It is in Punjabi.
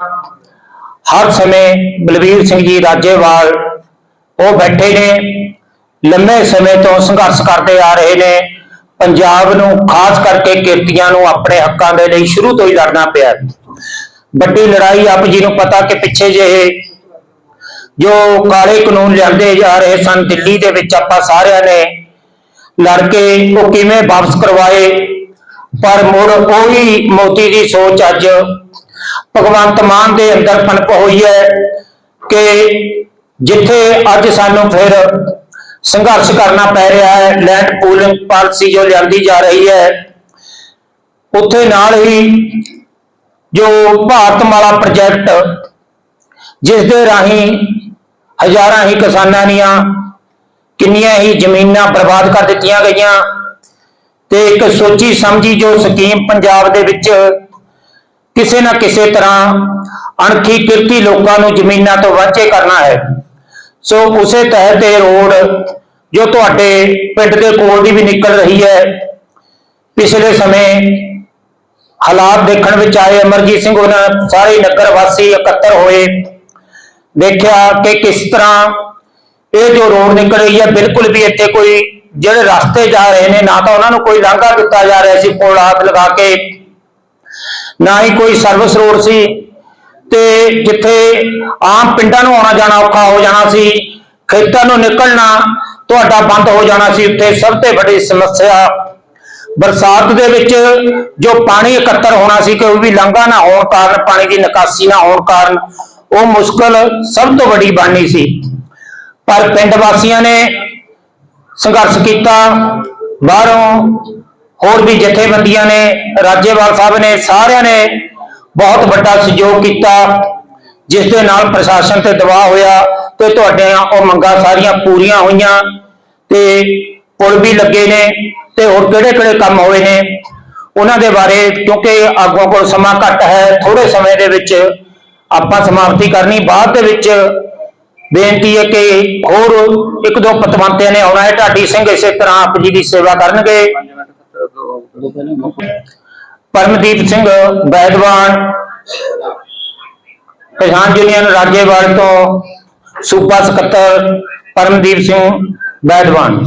ਹਰ ਸਮੇਂ ਬਲਵੀਰ ਸਿੰਘ ਜੀ ਰਾਜੇਵਾਲ, ਉਹ ਬੈਠੇ ਨੇ, ਲੰਮੇ ਸਮੇਂ ਤੋਂ ਸੰਘਰਸ਼ ਕਰਦੇ ਆ ਰਹੇ ਨੇ, ਪੰਜਾਬ ਨੂੰ ਖਾਸ ਕਰਕੇ ਕਿਰਤੀਆਂ ਨੂੰ ਆਪਣੇ ਹੱਕਾਂ ਦੇ ਲਈ ਸ਼ੁਰੂ ਤੋਂ ਹੀ ਲੜਨਾ ਪਿਆ। ਵੱਡੀ ਲੜਾਈ ਆਪ ਜੀ ਨੂੰ ਪਤਾ ਕਿ ਪਿੱਛੇ ਜਿਹੇ ਜੋ ਕਾਲੇ ਕਾਨੂੰਨ ਲਿਆਂਦੇ ਜਾ ਰਹੇ ਸਨ, ਦਿੱਲੀ ਦੇ ਵਿੱਚ ਆਪਾਂ ਸਾਰਿਆਂ ਨੇ ਲੜ ਕੇ ਉਹ ਕਿਵੇਂ ਵਾਪਸ ਕਰਵਾਏ, ਪਰ ਮੁੜ ਉਹੀ ਮੋਤੀ ਦੀ ਸੋਚ ਅੱਜ ਭਗਵੰਤ ਮਾਨ ਦੇ ਅੰਦਰ ਪਨਪ ਹੋਈ ਹੈ ਕਿ ਜਿੱਥੇ ਅੱਜ ਸਾਨੂੰ ਫਿਰ ਸੰਘਰਸ਼ ਕਰਨਾ ਪੈ ਰਿਹਾ ਹੈ, ਲੈਂਡ ਪੂਲਿੰਗ ਪਾਲਿਸੀ ਜੋ ਲਿਆਂਦੀ ਜਾ ਰਹੀ ਹੈ, ਉੱਥੇ ਨਾਲ ਹੀ ਜੋ ਭਾਰਤਮਾਲਾ ਪ੍ਰੋਜੈਕਟ, ਜਿਸ ਦੇ ਰਾਹੀਂ ਹਜ਼ਾਰਾਂ ਹੀ ਕਿਸਾਨਾਂ ਦੀਆਂ ਕਿੰਨੀਆਂ ਹੀ ਜ਼ਮੀਨਾਂ ਬਰਬਾਦ ਕਰ ਦਿੱਤੀਆਂ ਗਈਆਂ ਤੇ ਇੱਕ ਸੋਚੀ ਸਮਝੀ ਜੋ ਸਕੀਮ ਪੰਜਾਬ ਦੇ ਵਿੱਚ ਕਿਸੇ ਨਾ ਕਿਸੇ ਤਰ੍ਹਾਂ ਅਣਖੀ ਕਿਰਤੀ ਲੋਕਾਂ ਨੂੰ ਜ਼ਮੀਨਾਂ ਤੋਂ ਵਾਂਝੇ ਕਰਨਾ ਹੈ। ਸੋ ਉਸੇ ਤਹਿਤ ਇਹ ਰੋਡ ਜੋ ਤੁਹਾਡੇ ਪਿੰਡ ਦੇ ਕੋਲ ਦੀ ਵੀ ਨਿਕਲ ਰਹੀ ਹੈ, ਪਿਛਲੇ ਸਮੇਂ ਹਾਲਾਤ ਦੇਖਣ ਵਿੱਚ ਆਏ, ਅਮਰਜੀਤ ਸਿੰਘ ਉਹਨਾਂ ਸਾਰੇ ਨਗਰ ਵਾਸੀ ਇਕੱਤਰ ਹੋਏ। ਦੇਖਿਆ ਕਿ ਕਿਸ ਤਰ੍ਹਾਂ ਇਹ ਜੋ ਰੋਡ ਨਿਕਲ ਰਹੀ ਹੈ, ਬਿਲਕੁਲ ਵੀ ਇੱਥੇ ਕੋਈ ਜਿਹੜੇ ਰਸਤੇ ਜਾ ਰਹੇ ਨੇ, ਨਾ ਤਾਂ ਉਹਨਾਂ ਨੂੰ ਕੋਈ ਲਾਂਘਾ ਦਿੱਤਾ ਜਾ ਰਿਹਾ ਸੀ, ਪੁਲ ਆਪ ਲਗਾ ਕੇ। ਨਾ ਹੀ ਕੋਈ ਸਰਵਿਸ ਰੋਡ ਸੀ। ਤੇ ਜਿੱਥੇ ਆਮ ਪਿੰਡਾਂ ਨੂੰ ਆਉਣਾ ਜਾਣਾ ਔਖਾ ਹੋ ਜਾਣਾ ਸੀ, ਖੇਤਾਂ ਨੂੰ ਨਿਕਲਣਾ ਤੁਹਾਡਾ ਬੰਦ ਹੋ ਜਾਣਾ ਸੀ, ਉੱਥੇ ਸਭ ਤੋਂ ਵੱਡੀ ਸਮੱਸਿਆ ਬਰਸਾਤ ਦੇ ਵਿੱਚ ਜੋ ਪਾਣੀ ਇਕੱਤਰ ਹੋਣਾ ਸੀ ਕਿ ਉਹ ਵੀ ਲੰਘਾ ਨਾ ਹੋਣ ਕਾਰਨ, ਪਾਣੀ ਦੀ ਨਿਕਾਸੀ ਨਾ ਹੋਣ ਕਾਰਨ, ਉਹ ਮੁਸ਼ਕਲ ਸਭ ਤੋਂ ਵੱਡੀ ਬਣਨੀ ਸੀ। ਪਰ ਪਿੰਡ ਵਾਸੀਆਂ ਨੇ ਸੰਘਰਸ਼ ਕੀਤਾ, ਬਾਹਰੋਂ ਹੋਰ ਵੀ ਜਥੇਬੰਦੀਆਂ ਨੇ, ਰਾਜੇਵਾਲ ਸਾਹਿਬ ਨੇ, ਸਾਰਿਆਂ ਨੇ ਬਹੁਤ ਵੱਡਾ ਸਹਿਯੋਗ ਕੀਤਾ, ਜਿਸ ਦੇ ਨਾਲ ਪ੍ਰਸ਼ਾਸਨ ਤੇ ਦਬਾਅ ਹੋਇਆ ਤੇ ਤੁਹਾਡੀਆਂ ਉਹ ਮੰਗਾਂ ਸਾਰੀਆਂ ਪੂਰੀਆਂ ਹੋਈਆਂ ਤੇ ਪੁਲ ਵੀ ਲੱਗੇ ਨੇ ਤੇ ਹੋਰ ਕਿਹੜੇ ਕਿਹੜੇ ਕੰਮ ਹੋਏ ਨੇ, ਉਹਨਾਂ ਦੇ ਬਾਰੇ ਕਿਉਂਕਿ ਆਗੂਆਂ ਕੋਲ ਸਮਾਂ ਘੱਟ ਹੈ ਥੋੜੇ ਸਮੇਂ ਦੇ ਵਿੱਚ ਆਪਾਂ ਸਮਾਪਤੀ ਕਰਨੀ, ਬਾਅਦ ਦੇ ਵਿੱਚ ਬੇਨਤੀ ਹੈ ਕਿ ਹੋਰ ਇੱਕ ਦੋ ਪਤਵੰਤਿਆਂ ਨੇ ਆਉਣਾ ਹੈ, ਢਾਡੀ ਸਿੰਘ ਇਸੇ ਤਰ੍ਹਾਂ ਆਪ ਜੀ ਦੀ ਸੇਵਾ ਕਰਨਗੇ। ਪਰਮਦੀਪ ਸਿੰਘ ਬੈਦਵਾਨ। ਕਿਸਾਨ ਯੂਨੀਅਨ ਰਾਜੇਵਾਲ ਤੋਂ ਸੂਬਾ ਸਕੱਤਰ ਪਰਮਦੀਪ ਸਿੰਘ ਬੈਦਵਾਨ।